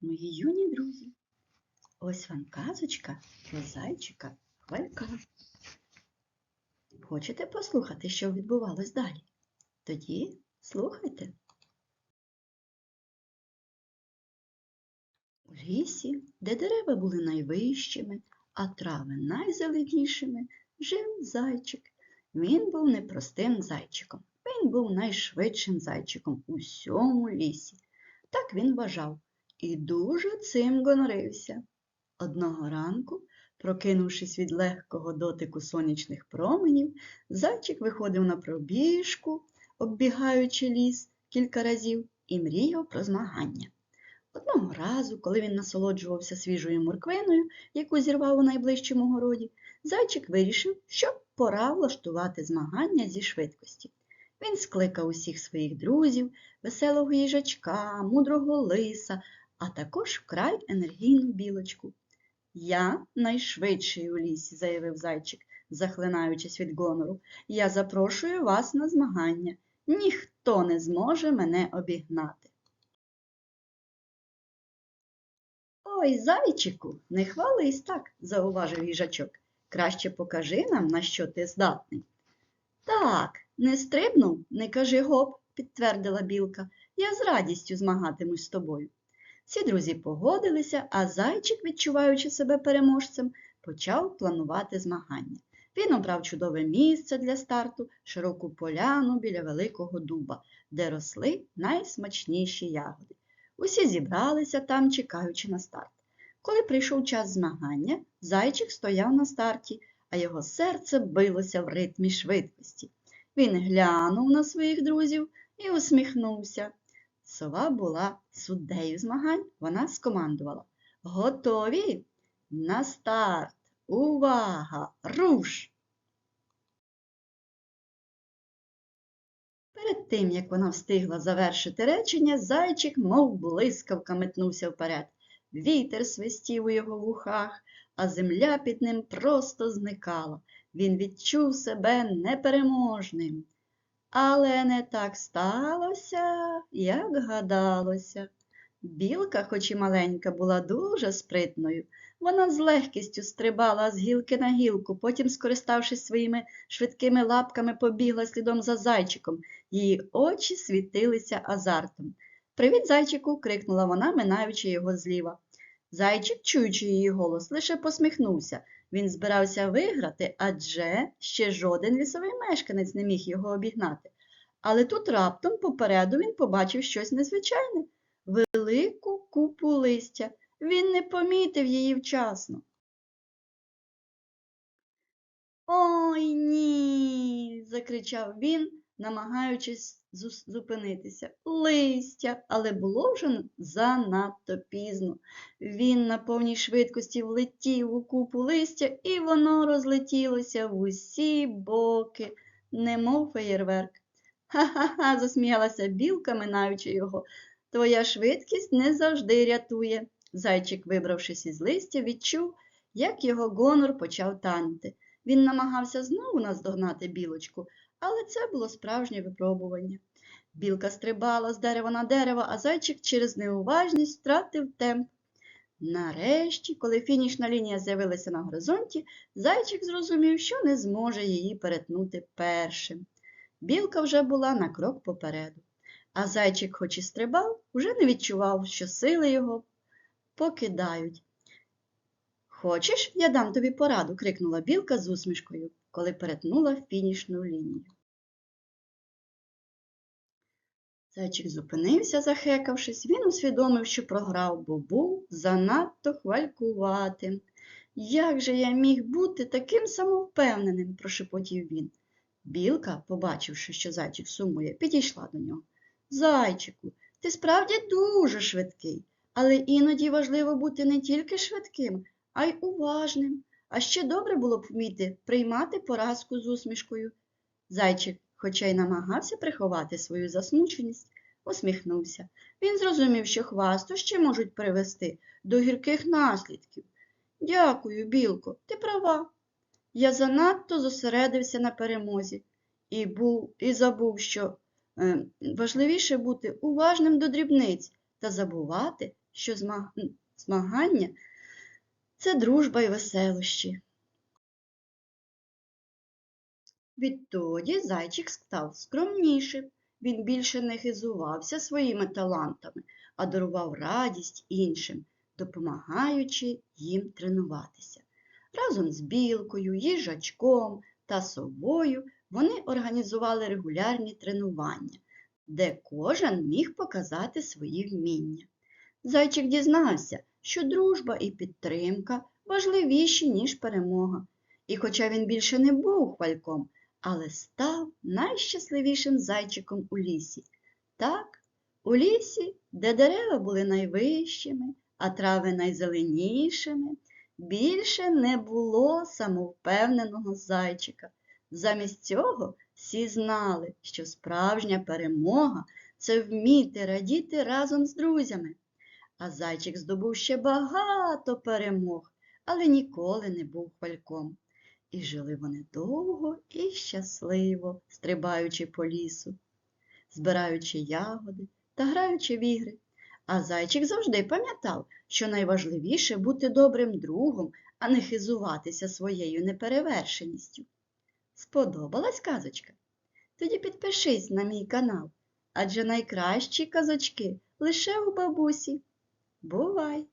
мої юні друзі. Ось вам казочка про зайчика Хвалька. Хочете послухати, що відбувалось далі? Тоді слухайте. У лісі, де дерева були найвищими, а трави найзеленішими, жив зайчик. Він був непростим зайчиком. Він був найшвидшим зайчиком у всьому лісі. Так він вважав і дуже цим гонорився. Одного ранку, прокинувшись від легкого дотику сонячних променів, зайчик виходив на пробіжку, оббігаючи ліс кілька разів, і мріяв про змагання. Одного разу, коли він насолоджувався свіжою морквиною, яку зірвав у найближчому городі, зайчик вирішив, що пора влаштувати змагання зі швидкості. Він скликав усіх своїх друзів, веселого їжачка, мудрого лиса, а також вкрай енергійну білочку. Я найшвидший у лісі, заявив зайчик, захлинаючись від гонору. Я запрошую вас на змагання. Ніхто не зможе мене обігнати. Ой, зайчику, не хвались так, зауважив їжачок. Краще покажи нам, на що ти здатний. Так, не стрибнув, не кажи гоп, підтвердила білка. Я з радістю змагатимусь з тобою. Всі друзі погодилися, а зайчик, відчуваючи себе переможцем, почав планувати змагання. Він обрав чудове місце для старту, широку поляну біля великого дуба, де росли найсмачніші ягоди. Усі зібралися там, чекаючи на старт. Коли прийшов час змагання, зайчик стояв на старті, а його серце билося в ритмі швидкості. Він глянув на своїх друзів і усміхнувся. Сова була суддею змагань, вона скомандувала. Готові? На старт! Увага! Руш! Перед тим, як вона встигла завершити речення, зайчик, мов блискавка, метнувся вперед. Вітер свистів у його вухах, а земля під ним просто зникала. Він відчув себе непереможним. Але не так сталося, як гадалося. Білка, хоч і маленька, була дуже спритною. Вона з легкістю стрибала з гілки на гілку, потім, скориставшись своїми швидкими лапками, побігла слідом за зайчиком. Її очі світилися азартом. Привіт, зайчику, крикнула вона, минаючи його зліва. Зайчик, чуючи її голос, лише посміхнувся. Він збирався виграти, адже ще жоден лісовий мешканець не міг його обігнати. Але тут раптом попереду він побачив щось незвичайне велику купу листя. Він не помітив її вчасно. Ой ні. закричав він, намагаючись зупинитися. Листя, але було вже занадто пізно. Він на повній швидкості влетів у купу листя, і воно розлетілося в усі боки, немов феєрверк. Ха-ха-ха, засміялася білка, минаючи його. Твоя швидкість не завжди рятує. Зайчик, вибравшись із листя, відчув, як його гонор почав танути. Він намагався знову наздогнати білочку, але це було справжнє випробування. Білка стрибала з дерева на дерево, а зайчик через неуважність втратив темп. Нарешті, коли фінішна лінія з'явилася на горизонті, зайчик зрозумів, що не зможе її перетнути першим. Білка вже була на крок попереду, а зайчик, хоч і стрибав, уже не відчував, що сили його покидають. Хочеш, я дам тобі пораду? крикнула білка з усмішкою, коли перетнула фінішну лінію. Зайчик зупинився, захекавшись, він усвідомив, що програв, бо був занадто хвалькуватим. Як же я міг бути таким самовпевненим? прошепотів він. Білка, побачивши, що зайчик сумує, підійшла до нього. Зайчику, ти справді дуже швидкий, але іноді важливо бути не тільки швидким, а й уважним. А ще добре було б вміти приймати поразку з усмішкою. Зайчик, хоча й намагався приховати свою засмученість, усміхнувся. Він зрозумів, що хвастощі можуть привести до гірких наслідків. Дякую, білко, ти права. Я занадто зосередився на перемозі і, був, і забув, що е, важливіше бути уважним до дрібниць та забувати, що змагання це дружба і веселощі. Відтоді зайчик став скромнішим. Він більше не хизувався своїми талантами, а дарував радість іншим, допомагаючи їм тренуватися. Разом з білкою, їжачком та совою вони організували регулярні тренування, де кожен міг показати свої вміння. Зайчик дізнався, що дружба і підтримка важливіші, ніж перемога. І хоча він більше не був хвальком, але став найщасливішим зайчиком у лісі. Так, у лісі, де дерева були найвищими, а трави найзеленішими, більше не було самовпевненого зайчика. Замість цього всі знали, що справжня перемога це вміти радіти разом з друзями. А зайчик здобув ще багато перемог, але ніколи не був хвальком. І жили вони довго і щасливо, стрибаючи по лісу, збираючи ягоди та граючи в ігри. А зайчик завжди пам'ятав, що найважливіше бути добрим другом, а не хизуватися своєю неперевершеністю. Сподобалась казочка? Тоді підпишись на мій канал, адже найкращі казочки лише у бабусі. Бувай!